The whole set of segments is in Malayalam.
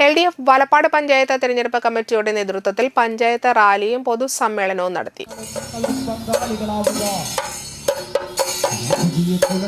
L D F Valappad panchayat തെരഞ്ഞെടുപ്പ് കമ്മിറ്റിയുടെ നേതൃത്വത്തിൽ പഞ്ചായത്ത് റാലിയും പൊതുസമ്മേളനവും നടത്തി. ഗാന്ധിജിയെ കൊല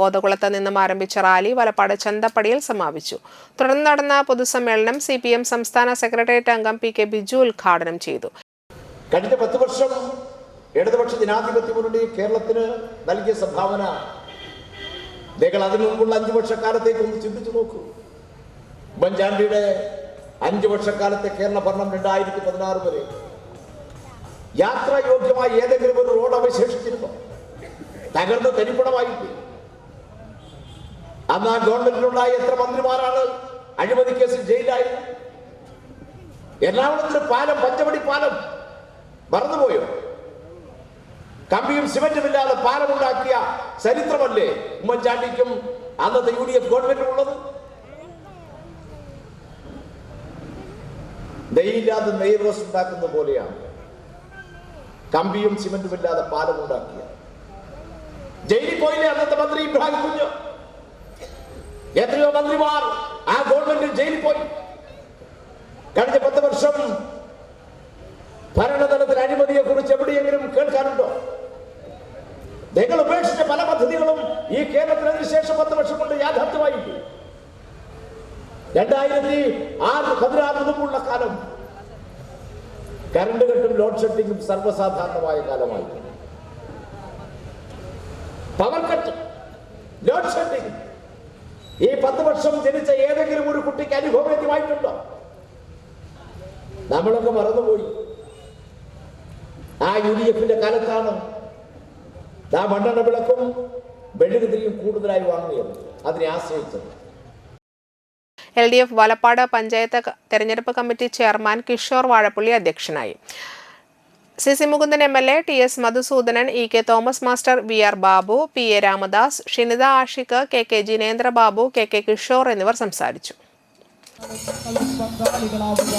കോതകുളത്ത് നിന്നും ആരംഭിച്ച റാലി വലപ്പാട് ചന്തപ്പടിയിൽ സമാപിച്ചു. തുടർന്ന് നടന്ന പൊതുസമ്മേളനം സി പി എം സംസ്ഥാന സെക്രട്ടേറിയറ്റ് അംഗം പി കെ ബിജു ഉദ്ഘാടനം ചെയ്തു. കഴിഞ്ഞ പത്ത് വർഷം ഇടതുപക്ഷ ജനാധിപത്യ മുന്നണി കേരളത്തിന് നൽകിയ സംഭാവന. നിങ്ങൾ അതിനു മുമ്പുള്ള അഞ്ചു വർഷക്കാലത്തേക്ക് ഒന്ന് ചിന്തിച്ചു നോക്കൂ. ഉമ്മൻചാണ്ടിയുടെ അഞ്ചു വർഷക്കാലത്തെ കേരള ഭരണം രണ്ടായിരത്തി പതിനാറ് വരെ. യാത്രായോഗ്യമായ ഏതെങ്കിലും ഒരു റോഡ് അവശേഷിച്ചിരുന്നോ? തകർന്ന് തരിപ്പണമായിപ്പോയി അന്ന് ആ ഗവൺമെന്റിലുണ്ടായ എത്ര മന്ത്രിമാരാണ്? അഴിമതി കേസിൽ ജയിലായത് എറണാകുളത്തിന് പാലം പഞ്ചവടി പാലം മറന്നുപോയോ? കമ്പിയും സിമന്റും ഇല്ലാതെ പാലം ഉണ്ടാക്കിയ ചരിത്രമല്ലേ ഉമ്മൻചാണ്ടിക്കും അന്നത്തെ യു ഡി എഫ് ഗവൺമെന്റും ഉള്ളത്? നെയ്യില്ലാതെ നെയ് റോസ് ഉണ്ടാക്കുന്ന പോലെയാണ്. കമ്പിയും സിമന്റും ഇല്ലാതെ പാലം ഉണ്ടാക്കിയ ജയിലിൽ പോയില്ലേ അന്നത്തെ മന്ത്രി ഇബ്രാഹിം കുഞ്ഞ്? എത്രയോ മന്ത്രിമാർ ആ ഗവൺമെന്റിൽ ജയിലിൽ പോയി. കഴിഞ്ഞ പത്ത് വർഷം ഭരണതലത്തിൽ അഴിമതിയെ കുറിച്ച് എവിടെയെങ്കിലും കേൾക്കാനുണ്ടോ? നിങ്ങൾ ഉപേക്ഷിച്ച പല പദ്ധതികളും ഈ കേരളത്തിനതിന് ശേഷം പത്ത് വർഷം കൊണ്ട് യാഥാർത്ഥ്യമായി രണ്ടായിരത്തി ആറ് പതിനാറുമുള്ള കാലം. കരണ്ട് കെട്ടും ലോഡ് ഷെഡിങ്ങും സർവസാധാരണമായ കാലമായി പവർ കട്ട് ലോഡ് ഷെഡിങ് ഈ പത്ത് വർഷം ജനിച്ച ഏതെങ്കിലും ഒരു കുട്ടിക്ക് അനുഭവവേദ്യമായിട്ടുണ്ടോ നമ്മളൊക്കെ മറന്നുപോയി. ആ യു ഡി എഫിന്റെ കാലത്താണ് ആ മണ്ണെണ്ണ വിളക്കും വെള്ളിതിരിയും കൂടുതലായി വാങ്ങിയത് അതിനെ ആശ്രയിച്ചത്. L D F Valappad panchayat തെരഞ്ഞെടുപ്പ് കമ്മിറ്റി ചെയർമാൻ കിഷോർ വാഴപ്പള്ളി അധ്യക്ഷനായി. C C Mukundan M L A T S Madhusoodanan E K Thomas master V R Babu P A Ramadas Shinitha Ashiq K K Jinendra Babu K K Kishore എന്നിവർ സംസാരിച്ചു. പങ്കാളികളാവുക